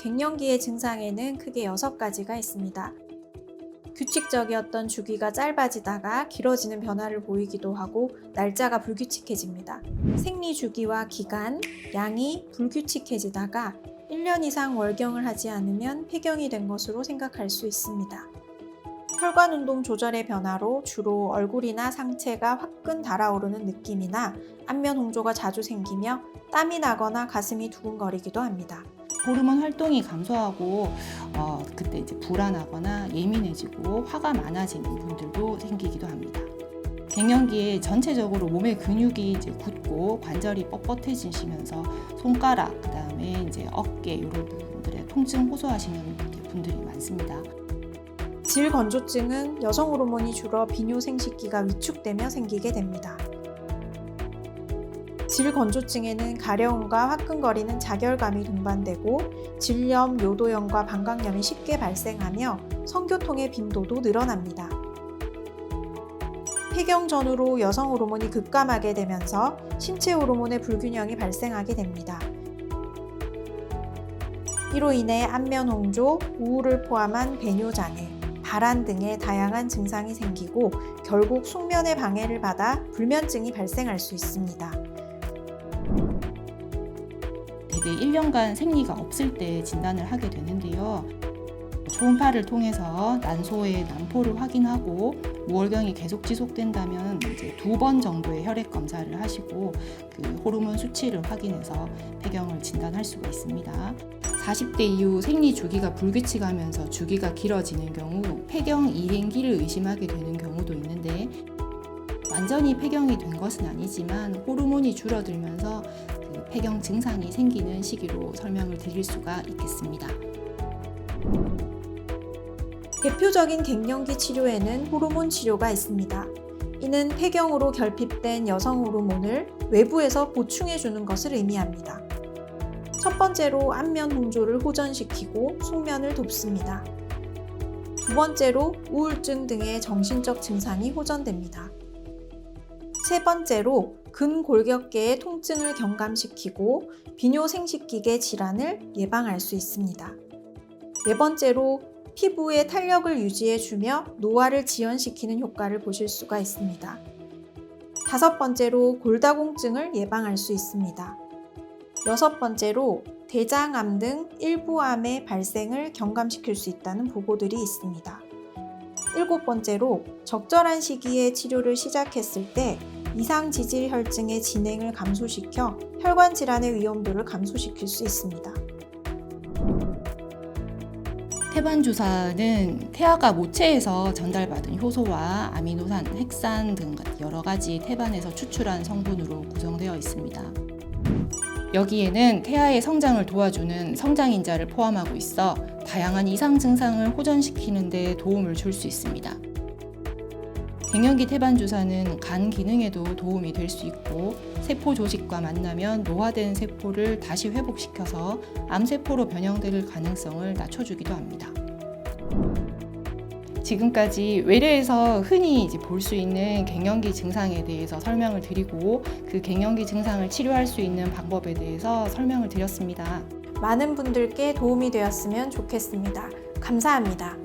갱년기의 증상에는 크게 여섯 가지가 있습니다. 규칙적이었던 주기가 짧아지다가 길어지는 변화를 보이기도 하고 날짜가 불규칙해집니다. 생리 주기와 기간, 양이 불규칙해지다가 1년 이상 월경을 하지 않으면 폐경이 된 것으로 생각할 수 있습니다. 혈관 운동 조절의 변화로 주로 얼굴이나 상체가 화끈 달아오르는 느낌이나 안면 홍조가 자주 생기며 땀이 나거나 가슴이 두근거리기도 합니다. 호르몬 활동이 감소하고 어, 그때 이제 불안하거나 예민해지고 화가 많아지는 분들도 생기기도 합니다. 갱년기에 전체적으로 몸의 근육이 이제 굳고 관절이 뻣뻣해지시면서 손가락 그다음에 이제 어깨 이런 부분들에 통증 호소하시는 분들이 많습니다. 질건조증은 여성 호르몬이 줄어 비뇨 생식기가 위축되며 생기게 됩니다. 질건조증에는 가려움과 화끈거리는 자결감이 동반되고 질염, 요도염과 방광염이 쉽게 발생하며 성교통의 빈도도 늘어납니다. 폐경 전후로 여성 호르몬이 급감하게 되면서 신체 호르몬의 불균형이 발생하게 됩니다. 이로 인해 안면 홍조, 우울을 포함한 배뇨 장애, 발한 등의 다양한 증상이 생기고 결국 숙면의 방해를 받아 불면증이 발생할 수 있습니다. 대개 1년간 생리가 없을 때 진단을 하게 되는데요. 초음파를 통해서 난소의 난포를 확인하고 무월경이 계속 지속된다면 이제 두 번 정도의 혈액 검사를 하시고 그 호르몬 수치를 확인해서 폐경을 진단할 수가 있습니다. 40대 이후 생리 주기가 불규칙하면서 주기가 길어지는 경우 폐경 이행기를 의심하게 되는 경우도 있는데 완전히 폐경이 된 것은 아니지만 호르몬이 줄어들면서 그 폐경 증상이 생기는 시기로 설명을 드릴 수가 있겠습니다. 대표적인 갱년기 치료에는 호르몬 치료가 있습니다. 이는 폐경으로 결핍된 여성 호르몬을 외부에서 보충해 주는 것을 의미합니다. 첫 번째로 안면 홍조를 호전시키고 숙면을 돕습니다. 두 번째로 우울증 등의 정신적 증상이 호전됩니다. 세 번째로 근골격계의 통증을 경감시키고 비뇨 생식기계 질환을 예방할 수 있습니다. 네 번째로 피부의 탄력을 유지해주며 노화를 지연시키는 효과를 보실 수가 있습니다. 다섯 번째로 골다공증을 예방할 수 있습니다. 여섯 번째로 대장암 등 일부 암의 발생을 경감시킬 수 있다는 보고들이 있습니다. 일곱 번째로 적절한 시기에 치료를 시작했을 때 이상 지질 혈증의 진행을 감소시켜 혈관 질환의 위험도를 감소시킬 수 있습니다. 태반 주사는 태아가 모체에서 전달받은 효소와 아미노산, 핵산 등 여러 가지 태반에서 추출한 성분으로 구성되어 있습니다. 여기에는 태아의 성장을 도와주는 성장인자를 포함하고 있어 다양한 이상 증상을 호전시키는 데 도움을 줄 수 있습니다. 갱년기 태반 주사는 간 기능에도 도움이 될 수 있고 세포 조직과 만나면 노화된 세포를 다시 회복시켜서 암세포로 변형될 가능성을 낮춰주기도 합니다. 지금까지 외래에서 흔히 볼 수 있는 갱년기 증상에 대해서 설명을 드리고 그 갱년기 증상을 치료할 수 있는 방법에 대해서 설명을 드렸습니다. 많은 분들께 도움이 되었으면 좋겠습니다. 감사합니다.